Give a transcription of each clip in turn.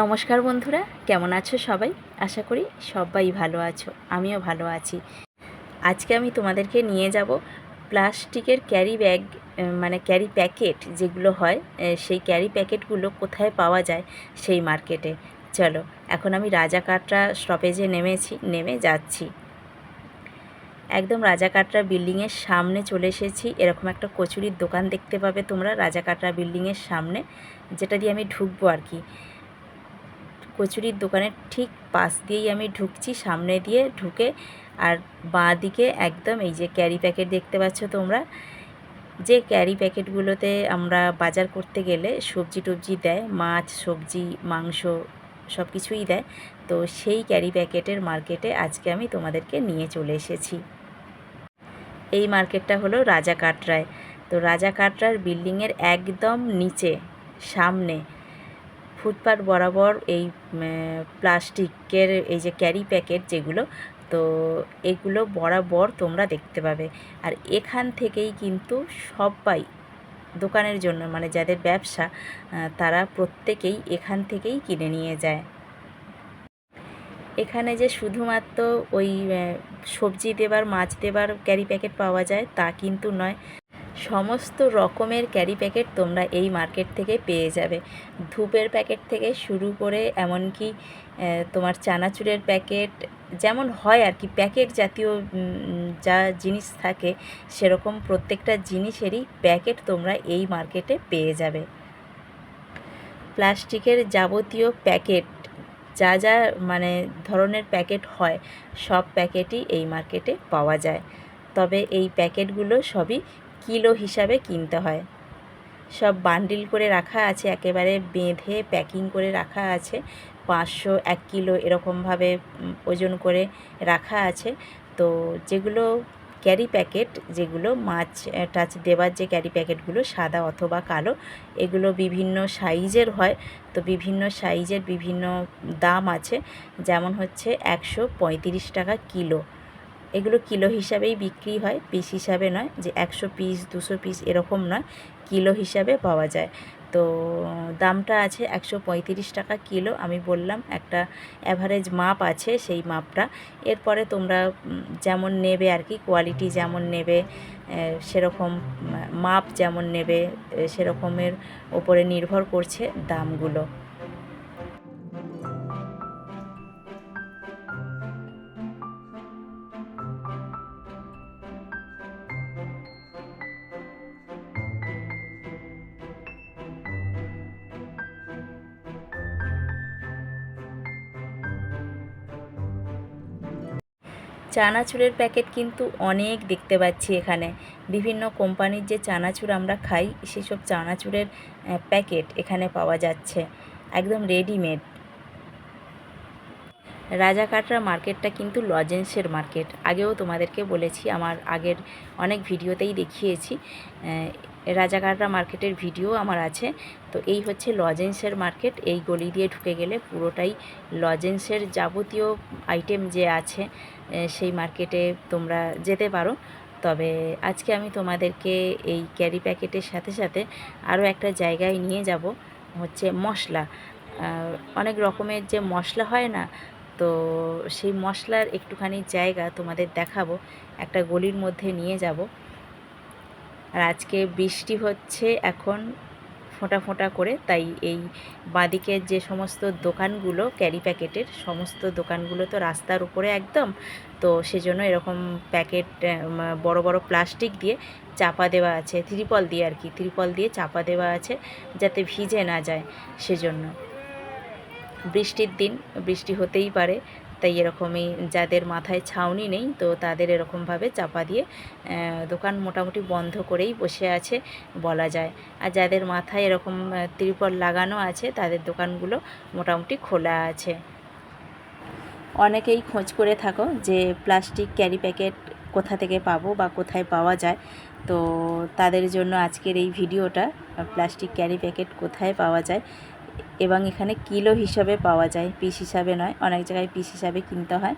নমস্কার বন্ধুরা, কেমন আছো সবাই? আশা করি সবাই ভালো আছো, আমিও ভালো আছি। আজকে আমি তোমাদেরকে নিয়ে যাব প্লাস্টিকের ক্যারি ব্যাগ মানে ক্যারি প্যাকেট যেগুলো হয় সেই ক্যারি প্যাকেটগুলো কোথায় পাওয়া যায় সেই মার্কেটে। চলো, এখন আমি রাজাকাটরা স্টপেজে নেমেছি, নেমে যাচ্ছি। একদম রাজা রাজাকাটরা বিল্ডিংয়ের সামনে চলে এসেছি। এরকম একটা কচুরির দোকান দেখতে পাবে তোমরা, রাজা রাজাকাটরা বিল্ডিংয়ের সামনে, যেটা দিয়ে আমি ঢুকবো আর কি। কচুরির দোকানের ঠিক পাশ দিয়েই আমি ঢুকছি, সামনে দিয়ে ঢুকে আর বাঁ দিকে একদম এই যে ক্যারি প্যাকেট দেখতে পাচ্ছ তোমরা, যে ক্যারি প্যাকেটগুলোতে আমরা বাজার করতে গেলে সবজি টবজি দেয়, মাছ, সবজি, মাংস সব কিছুই দেয়, তো সেই ক্যারি প্যাকেটের মার্কেটে আজকে আমি তোমাদেরকে নিয়ে চলে এসেছি। এই মার্কেটটা হলো রাজা কাটরায়, তো রাজা কাটরার বিল্ডিংয়ের একদম নিচে, সামনে ফুটপাথ বরাবর এই প্লাস্টিকের এই যে ক্যারি প্যাকেট যেগুলো, তো এগুলো বরাবর তোমরা দেখতে পাবে। আর এখান থেকেই কিন্তু সবাই দোকানের জন্য মানে যাদের ব্যবসা তারা প্রত্যেকেই এখান থেকেই কিনে নিয়ে যায়। এখানে যে শুধুমাত্র ওই সবজি দেবার, মাছ দেবার, ক্যারি প্যাকেট পাওয়া যায় তা কিন্তু নয়। সমস্ত রকমের ক্যারি প্যাকেট তোমরা এই মার্কেট থেকে পেয়ে যাবে। ধূপের প্যাকেট থেকে শুরু করে এমনকি তোমার চানাচুরের প্যাকেট, যেমন হয় আর কি, প্যাকেট জাতীয় যা জিনিস থাকে, সেরকম প্রত্যেকটা জিনিসেরই প্যাকেট তোমরা এই মার্কেটে পেয়ে যাবে। প্লাস্টিকের যাবতীয় প্যাকেট, যা যা মানে ধরনের প্যাকেট হয়, সব প্যাকেটই এই মার্কেটে পাওয়া যায়। তবে এই প্যাকেটগুলো সবই কিলো হিসাবে কিনতে হয়। সব বান্ডিল করে রাখা আছে, একেবারে বেঁধে, প্যাকিং করে রাখা আছে। পাঁচশো, এক কিলো এরকমভাবে ওজন করে রাখা আছে। তো যেগুলো ক্যারি প্যাকেট, যেগুলো মাছ টাচ দেওয়ার যে ক্যারি প্যাকেটগুলো সাদা অথবা কালো, এগুলো বিভিন্ন সাইজের হয়। তো বিভিন্ন সাইজের বিভিন্ন দাম আছে। যেমন হচ্ছে একশো পঁয়ত্রিশ টাকা কিলো। এগুলো কিলো হিসাবেই বিক্রি হয় পিস হিসাবে নয়, যে একশো পিস দুশো পিস এরকম নয়, কিলো হিসাবে পাওয়া যায়। তো দামটা আছে একশো পঁয়ত্রিশ টাকা কিলো, আমি বললাম একটা অ্যাভারেজ মাপ আছে সেই মাপটা। এরপরে তোমরা যেমন নেবে আর কি কোয়ালিটি যেমন নেবে সেরকম মাপ যেমন নেবে সেরকমের ওপরে নির্ভর করছে দামগুলো। চানাচুরের প্যাকেট কিন্তু অনেক দেখতে পাচ্ছি এখানে। বিভিন্ন কোম্পানির যে চানাচুর আমরা খাই, সেসব চানাচুরের প্যাকেট এখানে পাওয়া যাচ্ছে। একদম রেডিমেড। রাজাকাটরা মার্কেটটা কিন্তু লজেন্সের মার্কেট। আগেও তোমাদেরকে বলেছি, আমার আগের অনেক ভিডিওতেই দেখিয়েছি রাজাকাটরা মার্কেটের ভিডিও আমার আছে। তো এই হচ্ছে লজেন্সের মার্কেট। এই গলি দিয়ে ঢুকে গেলে পুরোটাই লজেন্সের যাবতীয় আইটেম যে আছে সেই মার্কেটে তোমরা যেতে পারো। তবে আজকে আমি তোমাদেরকে এই ক্যারি প্যাকেটের সাথে সাথে আরও একটা জায়গায় নিয়ে যাব, হচ্ছে মশলা। অনেক রকমের যে মশলা হয় না, তো সেই মশলার একটুখানি জায়গা তোমাদের দেখাবো, একটা গলির মধ্যে নিয়ে যাব। আর আজকে বৃষ্টি হচ্ছে এখন ফোঁটা ফোঁটা করে তাই এই বাঁদিকের যে সমস্ত দোকানগুলো ক্যারি প্যাকেটের সমস্ত দোকানগুলো তো রাস্তার উপরে একদম, তো সেজন্য এরকম প্যাকেট বড় বড় প্লাস্টিক দিয়ে চাপা দেওয়া আছে, ত্রিপল দিয়ে আর কি, ত্রিপল দিয়ে চাপা দেওয়া আছে যাতে ভিজে না যায় সেজন্য। বৃষ্টির দিন, বৃষ্টি হতেই পারে তাই এরকমই যাদের মাথায় ছাউনি নেই, তো তাদের এরকমভাবে চাপা দিয়ে দোকান মোটামুটি বন্ধ করেই বসে আছে বলা যায়। আর যাদের মাথায় এরকম ত্রিপল লাগানো আছে, তাদের দোকানগুলো মোটামুটি খোলা আছে। অনেকেই খোঁজ করে থাকো যে প্লাস্টিক ক্যারি প্যাকেট কোথা থেকে পাবো বা কোথায় পাওয়া যায়। তো তাদের জন্য আজকের এই ভিডিওটা, প্লাস্টিক ক্যারি প্যাকেট কোথায় পাওয়া যায় এবং এখানে কিলো হিসাবে পাওয়া যায়। পিস হিসাবে নয়, অনেক জায়গায় পিস হিসাবে কিনতে হয়।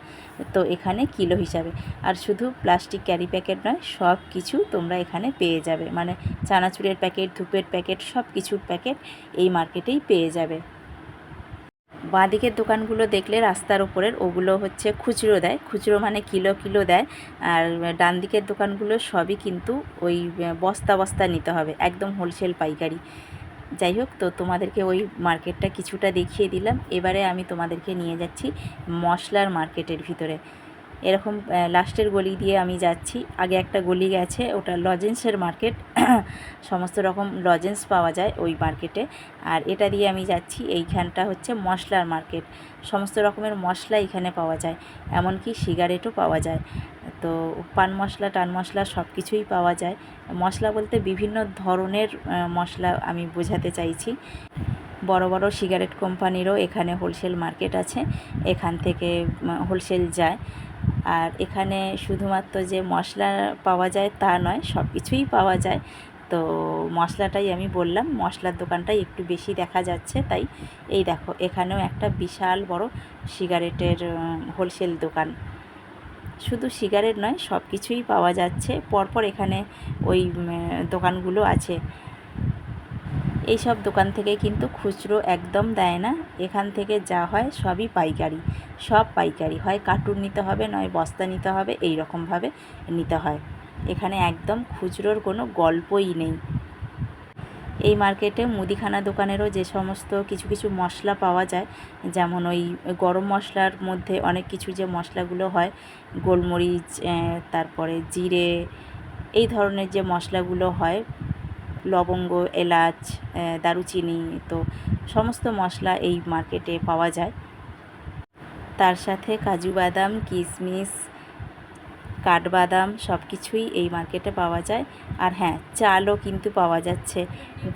তো এখানে কিলো হিসাবে। আর শুধু প্লাস্টিক ক্যারি প্যাকেট নয়, সব কিছু তোমরা এখানে পেয়ে যাবে। মানে চানাচুরের প্যাকেট ধূপের প্যাকেট সব কিছুর প্যাকেট এই মার্কেটেই পেয়ে যাবে। বাঁদিকের দোকানগুলো দেখলে রাস্তার ওপরের ওগুলো হচ্ছে খুচরো দেয়। খুচরো মানে কিলো কিলো দেয়। আর ডান দিকের দোকানগুলো সবই কিন্তু ওই বস্তা বস্তা নিতে হবে। একদম হোলসেল পাইকারি। যাই হোক, তো তোমাদেরকে ওই মার্কেটটা কিছুটা দেখিয়ে দিলাম। এবারে আমি তোমাদেরকে নিয়ে যাচ্ছি মশলার মার্কেটের ভিতরে। এরকম লাস্টের গলি দিয়ে আমি যাচ্ছি। আগে একটা গলি গেছে, ওটা লজেন্সের মার্কেট। সমস্ত রকম লজেন্স পাওয়া যায় ওই মার্কেটে। আর এটা দিয়ে আমি যাচ্ছি, এইখানটা হচ্ছে মশলার মার্কেট। সমস্ত রকমের মশলা এখানে পাওয়া যায়, এমনকি সিগারেটও পাওয়া যায়। তো পান মশলা, টান মশলা সব কিছুই পাওয়া যায়। মশলা বলতে বিভিন্ন ধরনের মশলা আমি বোঝাতে চাইছি। বড় বড় সিগারেট কোম্পানিরও এখানে হোলসেল মার্কেট আছে, এখান থেকে হোলসেল যায়। আর এখানে শুধুমাত্র যে মশলা পাওয়া যায় তা নয়, সব কিছুই পাওয়া যায়। তো মশলাটাই আমি বললাম, মশলার দোকানটাই একটু বেশি দেখা যাচ্ছে তাই। এই দেখো, এখানেও একটা বিশাল বড় সিগারেটের হোলসেল দোকান। শুধু সিগারেট নয়, সব কিছুই পাওয়া যাচ্ছে। পরপর এখানে ওই দোকানগুলো আছে। এই সব দোকান থেকে কিন্তু খুচরো একদম দেয় না। এখান থেকে যা হয় সবই পাইকারি। সব পাইকারি। হয় কার্টুন নিতে হবে, নয় বস্তা নিতে হবে এই রকমভাবে নিতে হয়। এখানে একদম খুচরোর কোনো গল্পই নেই। এই মার্কেটে মুদিখানা দোকানেরও যে সমস্ত কিছু কিছু মশলা পাওয়া যায়, যেমন ওই গরম মশলার মধ্যে অনেক কিছু যে মশলাগুলো হয়, গোলমরিচ তারপরে জিরে, এই ধরনের যে মশলাগুলো হয় লবঙ্গ, এলাচ দারুচিনি, তো সমস্ত মশলা এই মার্কেটে পাওয়া যায়। তার সাথে কাজু বাদাম কিশমিশ কাঠবাদাম সব কিছুই এই মার্কেটে পাওয়া যায়। আর হ্যাঁ চালও কিন্তু পাওয়া যাচ্ছে।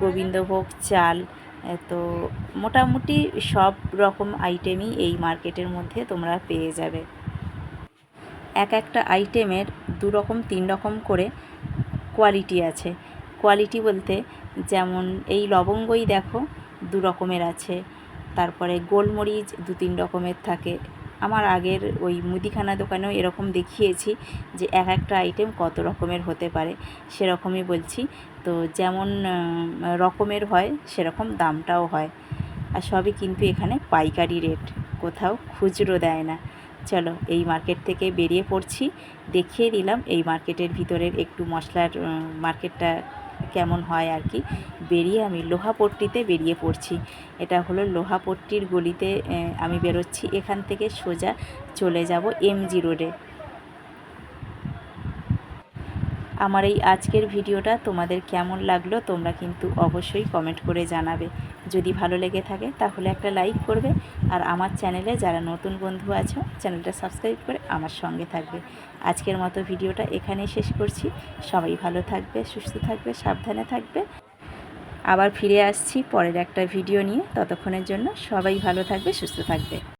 গোবিন্দভোগ চাল তো মোটামুটি সব রকম আইটেমই এই মার্কেটের মধ্যে তোমরা পেয়ে যাবে। এক একটা আইটেমের দু রকম, তিন রকম করে কোয়ালিটি আছে। কোয়ালিটি বলতে যেমন এই লবঙ্গই দেখো দু রকমের আছে। তারপরে গোলমরিচ দু তিন রকমের থাকে। আমার আগের ওই মুদিখানা দোকানেও এরকম দেখিয়েছি যে এক একটা আইটেম কত রকমের হতে পারে। সেরকমই বলছি। তো যেমন রকমের হয়, সেরকম দামটাও হয়। আর সবই কিন্তু এখানে পাইকারি রেট কোথাও খুচরো দেয় না। চলো, এই মার্কেট থেকে বেরিয়ে পড়ছি। দেখিয়ে দিলাম এই মার্কেটের ভিতরের একটু মশলার মার্কেটটা কেমন হয় আর কি, বেরিয়ে আমি লোহাপট্টিতে বেরিয়ে পড়ছি। এটা হলো লোহাপট্টির গলিতে আমি বেরোচ্ছি। এখান থেকে সোজা চলে যাব এমজি রোডে। আমার এই আজকের ভিডিওটা তোমাদের কেমন লাগল তোমরা কিন্তু অবশ্যই কমেন্ট করে জানাবে। যদি ভালো লেগে থাকে তাহলে একটা লাইক করবে আর আমার চ্যানেলে যারা নতুন বন্ধু আছো চ্যানেলটা সাবস্ক্রাইব করে আমার সঙ্গে থাকবে। আজকের মতো ভিডিওটা এখানেই শেষ করছি। সবাই ভালো থাকবে, সুস্থ থাকবে, সাবধানে থাকবে। আবার ফিরে আসছি পরের একটা ভিডিও নিয়ে। ততক্ষণের জন্য সবাই ভালো থাকবে, সুস্থ থাকবে।